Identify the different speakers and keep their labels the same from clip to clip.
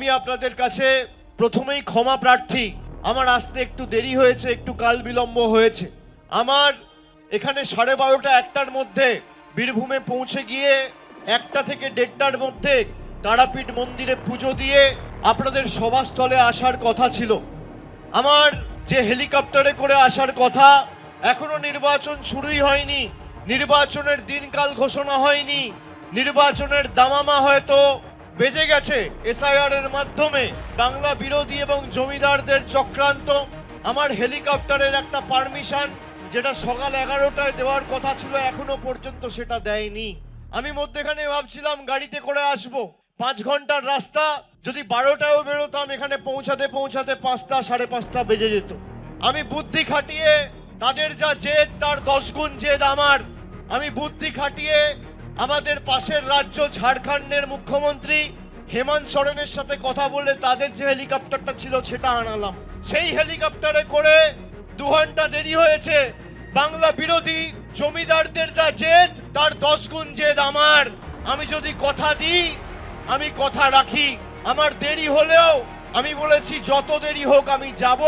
Speaker 1: আমি আপনাদের কাছে প্রথমেই ক্ষমা প্রার্থী। আমার আসতে একটু দেরি হয়েছে, একটু কাল বিলম্ব হয়েছে। আমার এখানে সাড়ে বারোটা একটার মধ্যে বীরভূমে পৌঁছে গিয়ে একটা থেকে দেড়টার মধ্যে তারাপীঠ মন্দিরে পুজো দিয়ে আপনাদের সভাস্থলে আসার কথা ছিল। আমার যে হেলিকপ্টারে করে আসার কথা, এখনও নির্বাচন শুরুই হয়নি। নির্বাচনের দিনকাল ঘোষণা হয়নি। নির্বাচনের দামামা হয়তো বেজে গেছে এসআইআর এর মাধ্যমে। বাংলা বিরোধী এবং জমিদারদের চক্রান্ত। আমার হেলিকপ্টারের একটা পারমিশন, যেটা সকাল এগারোটায় দেওয়ার কথা ছিল, এখনও পর্যন্ত সেটা দেয়নি। আমি মধ্যেখানে ভাবছিলাম, গাড়িতে করে আসব। পাঁচ ঘণ্টার রাস্তা, যদি বারোটায়ও বেরোতাম, এখানে পৌঁছাতে পৌঁছাতে পাঁচটা, সাড়ে পাঁচটা বেজে যেত। আমি বুদ্ধি খাটিয়ে, তাদের যা জেদ, তার দশ গুণ জেদ আমার। আমি বুদ্ধি খাটিয়ে আমাদের পাশের রাজ্য ঝাড়খণ্ডের মুখ্যমন্ত্রী হেমন্ত সোরেনের সাথে কথা বলে তাদের যে হেলিকপ্টারটা ছিল সেটা আনালাম। সেই হেলিকপ্টারে করে দু ঘণ্টা দেরি হয়েছে। বাংলা বিরোধী জমিদারদের যা জেদ, তার দশ গুণ জেদ আমার। আমি যদি কথা দিই, আমি কথা রাখি। আমার দেরি হলেও আমি বলেছি, যত দেরি হোক আমি যাব।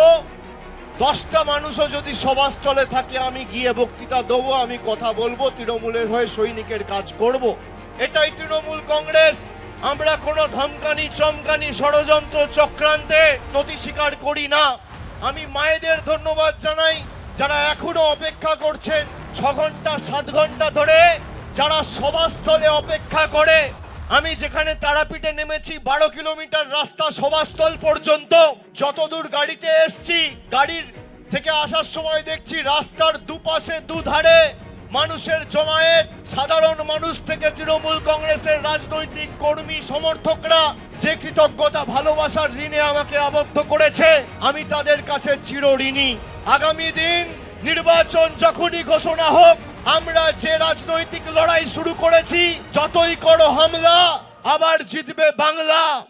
Speaker 1: দশটা মানুষও যদি সভাস্থলে থাকে, আমি গিয়ে বক্তৃতা দেবো, আমি কথা বলব, তৃণমূলের হয়ে সৈনিকের কাজ করব। এটাই তৃণমূল কংগ্রেস আমরা কোনো ধমকানি, চমকানি ষড়যন্ত্র চক্রান্তে নতি স্বীকার করি না আমি মায়েদের ধন্যবাদ জানাই, যারা এখনও অপেক্ষা করছেন, ছ ঘণ্টা, সাত ঘণ্টা ধরে, যারা সভাস্থলে অপেক্ষা করে আমি যেখানে তারাপীঠে নেমেছি, বারো কিলোমিটার রাস্তা সভাস্থল পর্যন্ত। যতদূর গাড়িতে এসছি, গাড়ির থেকে আসার সময় দেখছি রাস্তার দুপাশে দুধারে মানুষের জমায়েত, সাধারণ মানুষ থেকে তৃণমূল কংগ্রেসের রাজনৈতিক কর্মী সমর্থকরা যে কৃতজ্ঞতা, ভালোবাসার ঋণে আমাকে আবদ্ধ করেছে, আমি তাদের কাছে চিরঋণী। আগামী দিন নির্বাচন যখনই ঘোষণা হোক, আমরা যে রাজনৈতিক লড়াই শুরু করেছি, যতই করো হামলা, আবার জিতবে বাংলা।